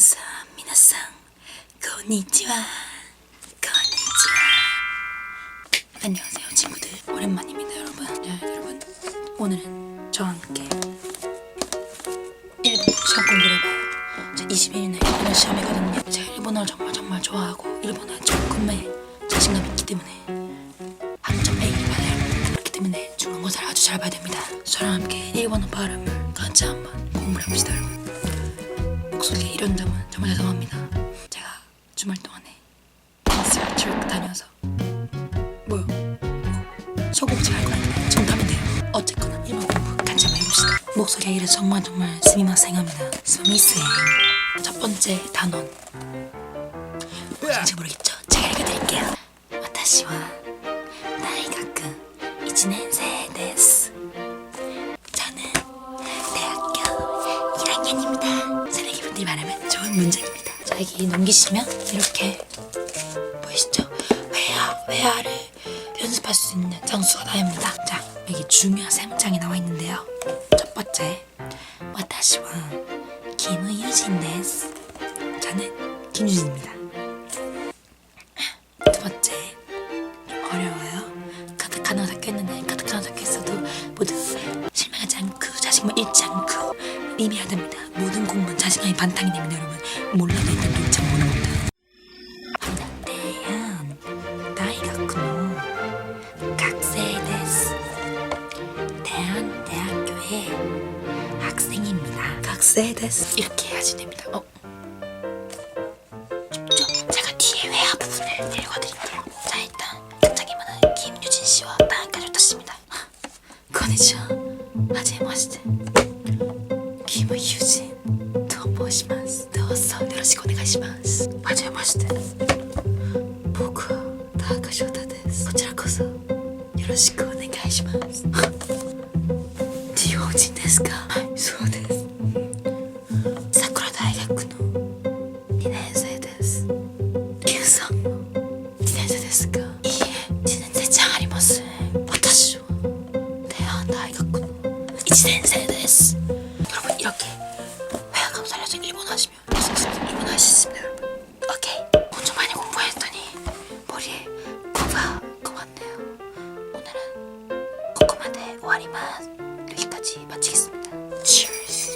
さあ皆さんこんにちはこんにちは 안녕하세요 친구들 오랜만입니다 여러분 자 여러분 오늘은 저와 함께 일본 시험 공부를 해봐요 자 21일날 일본어 시험이거든요 제가 일본어를 정말 정말 좋아하고 일본어에 조금의 자신감이 있기 때문에 한점 A를 받아요 그렇기 때문에 중간고사를 아주 잘 봐야 됩니다 저랑 함께 일본어 발음을 같이 한번 공부를 해봅시다 여러분 목소리에 이런 점은 정말 죄송합니다. 제가 주말 동안에 테니스를 치러 다녀서 뭐요? 소곡지 알고 정답인데 어쨌거나 일반 공부 간접 해봅시다. 목소리 이래 정말 정말 스미마생합니다. 스미스 첫 번째 단원 뭔지 모르겠죠? 제가 읽어드릴게요. 와타시와 나이가 그 이지넨세 데스 저는 대학교 1학년입니다. 새내기분들 말하면 큰 문제입니다. 자, 여기 넘기시면 이렇게 보이시죠? 외야, 외야를 연습할 수 있는 장수가 나입니다. 자, 여기 중요한 세 문장이 나와 있는데요. 첫 번째, 와타시와 김유진 데스. 저는 김유진입니다. 두 번째, 어려워요. 카타카나가 섞여 있는데 카타카나 섞여 있어도 모두 실망하지 않고 자신감 잃지 않고 삐비야 됩니다. 모든 공무원 자신감이 반탕이 됩니다, 여러분. 몰라도 일단 도착 못합니다. 대현, 나이가 크노. 각세데스. 대한 대학교의 학생입니다. 각세데스. 이렇게 해야지 됩니다. 어? 자 모르겠다. 아재 멋있대. キム友人と申します。どうぞよろしくお願いします。はじめまして。僕は田中翔太です。こちらこそよろしくお願いします。日本人ですか？はいそうです。桜大学の2年生です。キムさんも2年生ですか？いいえ1年生じゃありません私は大大学の1年生です。 뭐 오하리만 여기까지 마치겠습니다. Cheers.